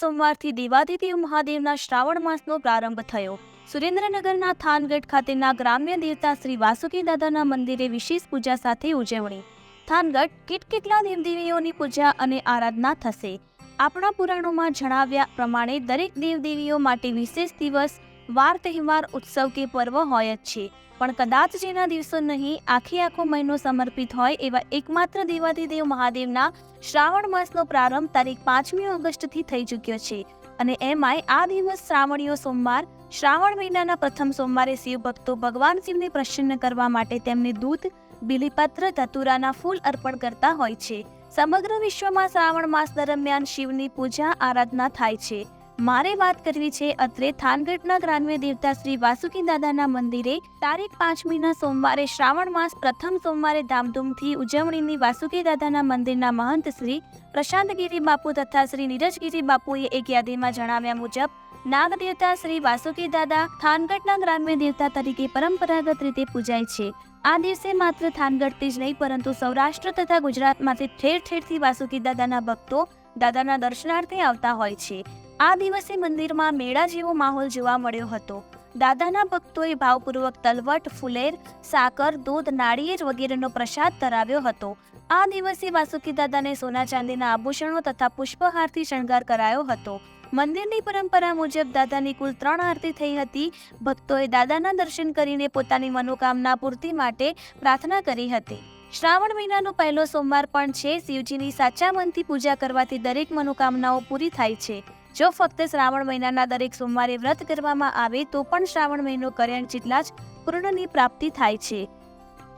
સોમવારથી દેવાદેવી મહાદેવના શ્રાવણ માસનો પ્રારંભ થયો. સુરેન્દ્રનગરના થાનગઢ ખાતેના ગ્રામ્ય દેવતા શ્રી વાસુકી દાદાના મંદિરે વિશેષ પૂજા સાથે ઉજવણી. થાનગઢ કેટલા દેવદેવીઓની પૂજા અને આરાધના થશે. આપણા પુરાણોમાં જણાવ્યા પ્રમાણે દરેક દેવદેવીઓ માટે વિશેષ દિવસ વાર તહેવાર ઉત્સવ કે પર્વ હોય જ છે. પણ કદાચ જેના દિવસો નહીં, આખી આખો મહિનો સમર્પિત હોય એવા એકમાત્ર દેવાધિદેવ મહાદેવના શ્રાવણ માસનો પ્રારંભ તારીખ પાંચમી ઓગસ્ટથી થઈ ચૂક્યો છે. અને એમાંય આ દિવસ શ્રાવણીયો સોમવાર, શ્રાવણ મહિનાના પ્રથમ સોમવારે શિવ ભક્તો ભગવાન શિવને પ્રસન્ન કરવા માટે તેમને દૂધ, બિલીપત્ર, ધતુરાના ફૂલ અર્પણ કરતા હોય છે. સમગ્ર વિશ્વમાં શ્રાવણ માસ દરમિયાન શિવની પૂજા, આરાધના થાય છે. મારે વાત કરવી છે અત્રે થાનગઢના ગ્રામ્ય દેવતા શ્રી વાસુકી દાદાના મંદિરે તારીખ પાંચમીના સોમવારે શ્રાવણ માસ પ્રથમ સોમવારે ધામધૂમથી ઉજવણીની વાસુકી દાદાના મંદિરના મહંત શ્રી પ્રશાંતગીરી બાપુ તથા શ્રી નીરજગીરી બાપુએ એક યાદીમાં જણાવ્યા મુજબ નાગ દેવતા શ્રી વાસુકી દાદા થાનગઢના ગ્રામ્ય દેવતા તરીકે પરંપરાગત રીતે પૂજાય છે. આ દિવસે માત્ર થાનગઢથી જ નહીં, પરંતુ સૌરાષ્ટ્ર તથા ગુજરાતમાંથી ઠેર ઠેરથી વાસુકી દાદાના ભક્તો દાદાના દર્શનાર્થે આવતા હોય છે. આ દિવસે મંદિરમાં મેળા જેવો માહોલ જોવા મળ્યો હતો. દાદાના ભક્તોએ ભાવપૂર્વક તલવટ, ફુલેર, સાકર, દૂધ, નાળિયેર વગેરેનો પ્રસાદ ધરાવ્યો હતો. આ દિવસે વાસુકી દાદાને સોના ચાંદીના આભૂષણો તથા પુષ્પહારથી શણગાર કરાયો હતો. મંદિરની પરંપરા મુજબ દાદાની કુલ ત્રણ આરતી થઈ હતી. ભક્તોએ દાદાના દર્શન કરીને પોતાની મનોકામના પૂર્તિ માટે પ્રાર્થના કરી હતી. શ્રાવણ મહિનાનો પહેલો સોમવાર પણ છે. શિવજીની સાચા મનથી પૂજા કરવાથી દરેક મનોકામનાઓ પૂરી થાય છે. જો ફક્ત શ્રાવણ મહિનાના દરેક સોમવારે વ્રત કરવામાં આવે, તો પણ શ્રાવણ મહિનો કર્યાણ જેટલા જ પૂર્ણની પ્રાપ્તિ થાય છે.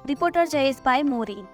રિપોર્ટર જયેશભાઈ મોરી.